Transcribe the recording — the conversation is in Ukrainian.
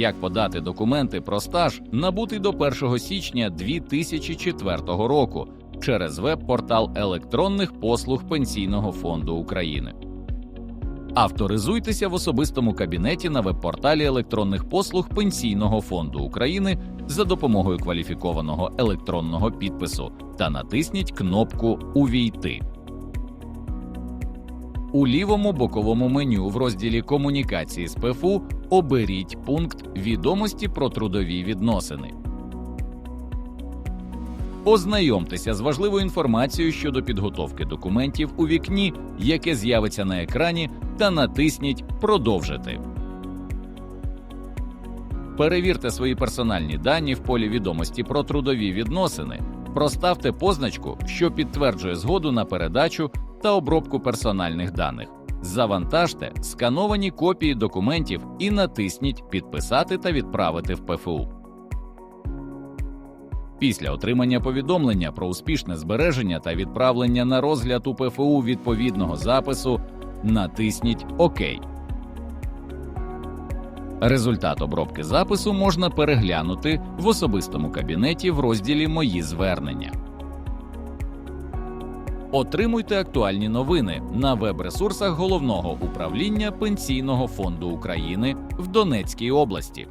як подати документи про стаж, набутий до 1 січня 2004 року через веб-портал електронних послуг Пенсійного фонду України. Авторизуйтеся в особистому кабінеті на веб-порталі електронних послуг Пенсійного фонду України за допомогою кваліфікованого електронного підпису та натисніть кнопку Увійти. У лівому боковому меню в розділі Комунікації з ПФУ оберіть пункт Відомості про трудові відносини. Ознайомтеся з важливою інформацією щодо підготовки документів у вікні, яке з'явиться на екрані, та натисніть Продовжити. Перевірте свої персональні дані в полі відомості про трудові відносини. Проставте позначку, що підтверджує згоду на передачу та обробку персональних даних. Завантажте скановані копії документів і натисніть Підписати та відправити в ПФУ. Після отримання повідомлення про успішне збереження та відправлення на розгляд у ПФУ відповідного запису натисніть ОК. Результат обробки запису можна переглянути в особистому кабінеті в розділі Мої звернення. Отримуйте актуальні новини на веб-ресурсах головного управління Пенсійного фонду України в Донецькій області.